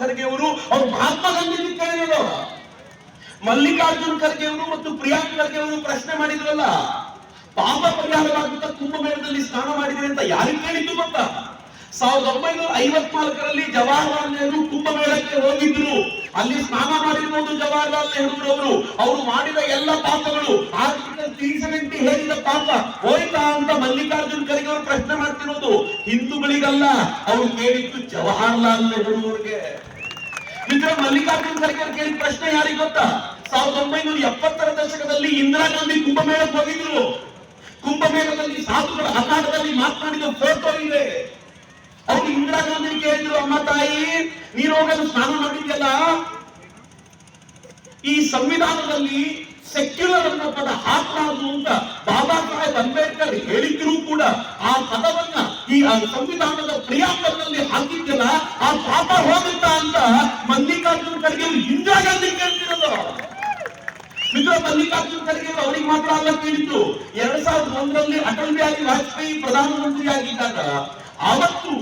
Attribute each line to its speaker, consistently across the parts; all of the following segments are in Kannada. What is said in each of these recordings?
Speaker 1: ಖರ್ಗೆ ಅವರು ಅವರು ಮಹಾತ್ಮ ಗಾಂಧೀಜಿ ಕೇಳಿದ್ರು ಮಲ್ಲಿಕಾರ್ಜುನ್ ಖರ್ಗೆ ಅವರು ಮತ್ತು ಪ್ರಿಯಾಂಕ್ ಖರ್ಗೆ ಅವರು ಪ್ರಶ್ನೆ ಮಾಡಿದ್ರಲ್ಲ. ಪಾಪ ಪರಿಹಾರವಾಗುತ್ತಾ ಕುಂಭಮೇಳದಲ್ಲಿ ಸ್ನಾನ ಮಾಡಿದ್ರೆ ಅಂತ ಯಾರಿಗೆ ಕೇಳಿದ್ದು ಗೊತ್ತಾ? ಸಾವಿರದ ಒಂಬೈನೂರ ಐವತ್ನಾಲ್ಕರಲ್ಲಿ ಜವಾಹರ್ಲಾಲ್ ನೆಹರು ಕುಂಭಮೇಳಕ್ಕೆ ಹೋಗಿದ್ರು. ಅಲ್ಲಿ ಸ್ನಾನ ಮಾಡಿರ್ಬೋದು ಜವಾಹರ್ಲಾಲ್ ನೆಹರು ಅವರು ಅವರು ಮಾಡಿದ ಎಲ್ಲ ಪಾಪಗಳು. ತ್ರೀ ಸೆವೆಂಟಿ ಹೇಳಿದ ಪಾಪ ಹೋಯ್ತಾ ಅಂತ ಮಲ್ಲಿಕಾರ್ಜುನ್ ಖರ್ಗೆ ಅವರು ಪ್ರಶ್ನೆ ಹಿಂದೂಗಳಿಗಲ್ಲ, ಅವ್ರು ಕೇಳಿದ್ದು ಜವಾಹರ್ಲಾಲ್ ನೆಹರು ಅವ್ರಿಗೆ. ಮಿತ್ರ ಮಲ್ಲಿಕಾರ್ಜುನ್ ಖರ್ಗೆ ಕೇಳಿದ ಪ್ರಶ್ನೆ ಯಾರಿಗೆ ಗೊತ್ತಾ? ಸಾವಿರದ ಒಂಬೈನೂರ ಎಪ್ಪತ್ತರ ದಶಕದಲ್ಲಿ ಇಂದಿರಾ ಗಾಂಧಿ ಕುಂಭಮೇಳಕ್ಕೆ ಹೋಗಿದ್ರು. ಕುಂಭಮೇಳದಲ್ಲಿ ಸಾಧುಗಳ ಅಖಾಡದಲ್ಲಿ ಮಾತನಾಡಿದ ಫೋಟೋ ಇದೆ. ಅವ್ರು ಇಂದಿರಾ ಗಾಂಧಿ ಕೇಳಿದ್ರು, ಅಮ್ಮ ತಾಯಿ, ನೀನು ಹೋಗಲು ಸ್ನಾನ ಮಾಡಿದ್ಯಲ್ಲ? ಈ ಸಂವಿಧಾನದಲ್ಲಿ ಸೆಕ್ಯುಲರ್ ಅನ್ನೋ ಪದ ಹಾಕಬಾರದು ಅಂತ ಬಾಬಾ ಸಾಹೇಬ್ ಅಂಬೇಡ್ಕರ್ ಹೇಳಿದ್ರು ಕೂಡ ಸಂವಿಧಾನದ ಪ್ರಿಯಾಂಬಲ್ನಲ್ಲಿ ಹಾಕಿದ್ದಲ್ಲ ಆ ಪಾಪ ಹೋಗುತ್ತಾ ಅಂತ ಮಲ್ಲಿಕಾರ್ಜುನ ಖರ್ಗೆ ಇಂದಿರಾ ಗಾಂಧಿ ಕೇಳ್ತಿರೋದು. ಮಿತ್ರ ಮಲ್ಲಿಕಾರ್ಜುನ ಖರ್ಗೆ ಅವರು ಅವರಿಗೆ ಮಾತ್ರ ಅಲ್ಲ ಕೇಳಿದ್ದು. ಎರಡ್ ಸಾವಿರದ ಒಂದರಲ್ಲಿ ಅಟಲ್ ಬಿಹಾರಿ ವಾಜಪೇಯಿ ಪ್ರಧಾನಮಂತ್ರಿ ಆಗಿದ್ದಾಗ ಅವತ್ತು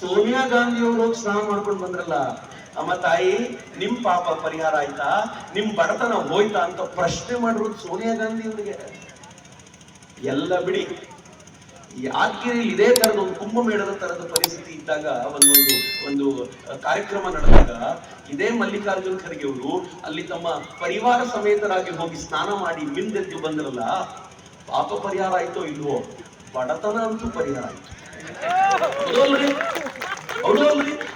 Speaker 1: ಸೋನಿಯಾ ಗಾಂಧಿ ಅವರು ಸ್ನಾನ ಮಾಡ್ಕೊಂಡು ಬಂದ್ರಲ್ಲ, ಅಮ್ಮ ತಾಯಿ, ನಿಮ್ ಪಾಪ ಪರಿಹಾರ ಆಯ್ತಾ? ನಿಮ್ ಬಡತನ ಹೋಯ್ತಾ ಅಂತ ಪ್ರಶ್ನೆ ಮಾಡಿರೋದು ಸೋನಿಯಾ ಗಾಂಧಿ ಅವರಿಗೆ. ಎಲ್ಲ ಬಿಡಿ. ಯಾದಗಿರಿ ಇದೇ ತರದ ಒಂದು ಕುಂಭಮೇಳದ ತರದ ಪರಿಸ್ಥಿತಿ ಇದ್ದಾಗ ಒಂದೊಂದು ಒಂದು ಕಾರ್ಯಕ್ರಮ ನಡೆದಾಗ ಇದೇ ಮಲ್ಲಿಕಾರ್ಜುನ್ ಖರ್ಗೆ ಅವರು ಅಲ್ಲಿ ತಮ್ಮ ಪರಿವಾರ ಸಮೇತರಾಗಿ ಹೋಗಿ ಸ್ನಾನ ಮಾಡಿ ಮಿಂದೆದ್ದು ಬಂದ್ರಲ್ಲ, ಪಾಪ ಪರಿಹಾರ ಆಯ್ತೋ ಇಲ್ವೋ? ಬಡತನ ಅಂತೂ ಪರಿಹಾರ ಆಯ್ತು.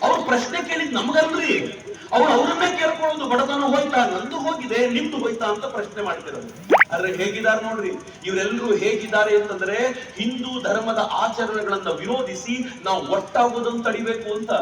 Speaker 1: ಅವ್ರು ಪ್ರಶ್ನೆ ಕೇಳಿದ್ ನಮ್ಗಲ್ರಿ. ಅವ್ರು ಕೇಳ್ಕೊಳ್ಳೋದು ಬಡತನ ಹೋಯ್ತಾ ನಂದು ಹೋಗಿದೆ ನಿಮ್ದು ಹೋಯ್ತಾ ಅಂತ ಪ್ರಶ್ನೆ ಮಾಡ್ತಿರೋದು ಆದ್ರೆ ಹೇಗಿದ್ದಾರೆ ನೋಡ್ರಿ ಇವರೆಲ್ಲರೂ ಹೇಗಿದ್ದಾರೆ ಅಂತಂದ್ರೆ ಹಿಂದೂ ಧರ್ಮದ ಆಚರಣೆಗಳನ್ನ ವಿರೋಧಿಸಿ ನಾವು ಒಟ್ಟಾಗೋದನ್ನು ತಡಿಬೇಕು ಅಂತ.